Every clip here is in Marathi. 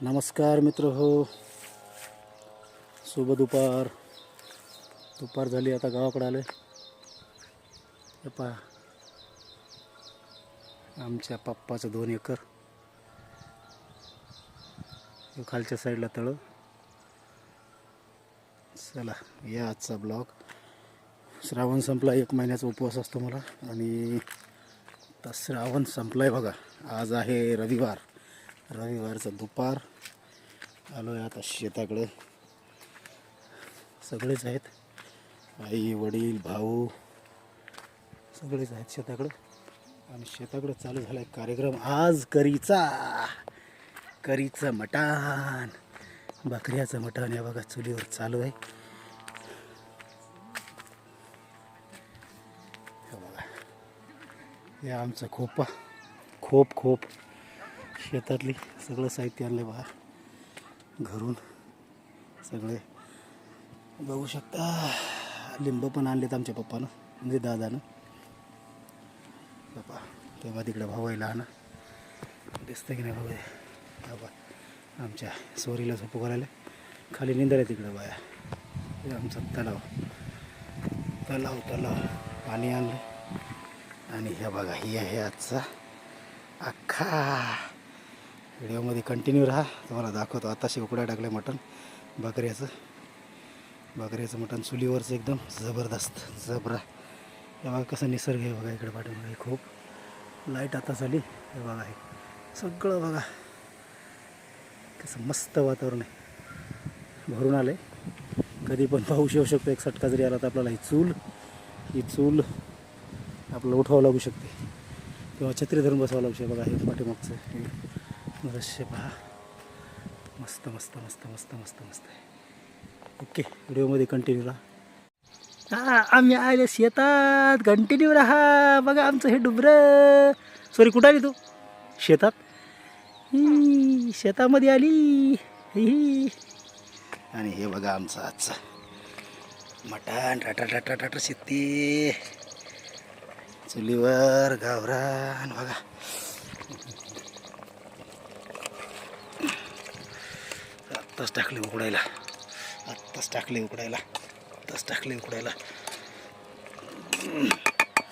नमस्कार मित्र हो. शुभ दुपार. दुपार झाली आता गावाकडे आले हे पहा. आमच्या पप्पाचं दोन एकर. खालच्या साईडला तळ. चला या आजचा ब्लॉग. श्रावण संपला एक महिन्याचा उपवास असतो मला. आणि आता श्रावण संपलाय बघा. आज आहे रविवार. रविवारचं दुपार. आलो आहे आता शेताकडे. सगळेच आहेत. आई वडील भाऊ सगळेच आहेत शेताकडे. आणि शेताकडे चालू झाला आहे कार्यक्रम. आज करीचा करीचं मटण. बकऱ्याचं मटण या बघा चुलीवर चालू आहे. हे बघा. हे आमचं खोपा. खोप खोप. शेतातली सगळं साहित्य आणलं बाहेर घरून सगळे. बघू शकता. लिंब पण आणलेत आमच्या पप्पानं म्हणजे दादानं. बाबा तेव्हा तिकडे भाऊ आहे लहान दिसतं की नाही भाऊ बाबा आमच्या सोरीला झोपू करायला खाली निंदर आहे तिकडे बाया. हे आमचा तलाव. तलाव तलाव. पाणी आणलं आणि हे बघा ही आहे आजचा अख्खा व्हिडिओमध्ये कंटिन्यू राहा. तुम्हाला दाखवतो आताशी उकड्या टाकले मटण. बकऱ्याचं. बकऱ्याचं मटण चुलीवरचं एकदम जबरदस्त. जबरा. हे बघा कसं निसर्ग आहे बघा इकडे पाठवून खूप लाइट आता झाली. हे बघा हे. सगळं बघा. कसं मस्त वातावरण आहे. भरून आलं आहे कधी पण पाऊस येऊ शकतो. एक सटका जरी आला तर आपल्याला ही चूल ही चूल आपल्याला उठवावं लागू शकते. किंवा छत्री धरून बसावं लागू शकते. बघा हे पाठीमागचं. दृश्य पहा. मस्त मस्त मस्त मस्त मस्त मस्त आहे. ओके व्हिडिओमध्ये कंटिन्यू राहा हा आम्ही आले शेतात. कंटिन्यू राहा. बघा आमचं हे डुबरं. सॉरी कुठं आली तू? शेतात? ही, शेतामध्ये आली. ही. आणि हे बघा आमचं आजचं मटण. टाटा टाटा टाटा शेती. चुलीवर गावरान बघा. आत्ताच टाकले उकडायला. आत्ताच टाकले उकडायला. आत्ताच टाकले उकडायला.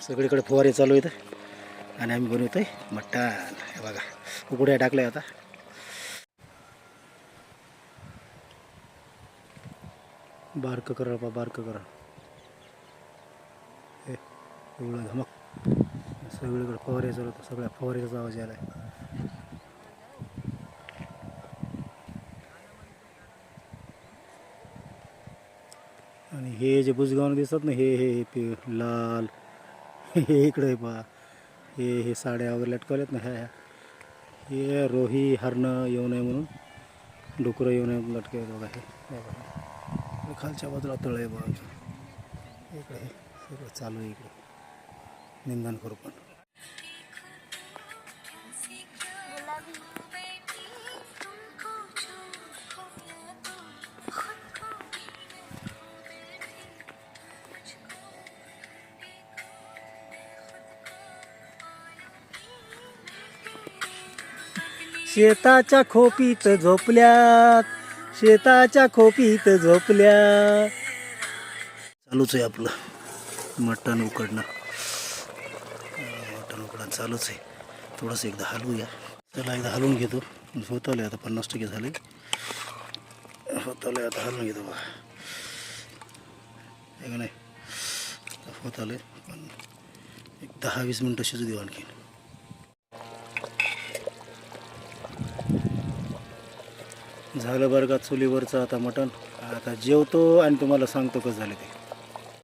सगळीकडे फवारे चालू आहेत. आणि आम्ही बनवतोय मटण. हे बघा उकड्या टाकल्या आता. बारकं करा बा बारकं करा. हे एवढं धमक सगळीकडे फवारे चालू होतं सगळ्या फवारेचा आवाज यायला आहे हे जे बुजगावनं दिसतात ना हे हे पि लाल. हे इकडे पा हे हे साड्या वगैरे लटकवल्यात ना ह्या हे रोही हरणं येऊ नये म्हणून. डुकरं येऊ नये म्हणून लटके बघा हे. खालच्या बाजूला तळ आहे बघा. इकडे हे. सगळं चालू आहे इकडे. निंदन करू पण. शेताच्या खोपीत झोपल्यात. शेताच्या खोपीत झोपल्या चालूच आहे आपलं. मटण उकडणं. मटण उकडणं चालूच आहे. थोडंसं एकदा हलवूया. त्याला एकदा हलवून घेतो. होत आलं आता पन्नास टक्के झाले. होत आलं आता हलवून घेतो बघा. हे नाही? होत आलं पण एक दहा वीस मिनटं शिजू देऊ आणखीन. झालं बरं का चुलीवरचं आता मटण. आता जेवतो आणि तुम्हाला सांगतो कसं झालं ते.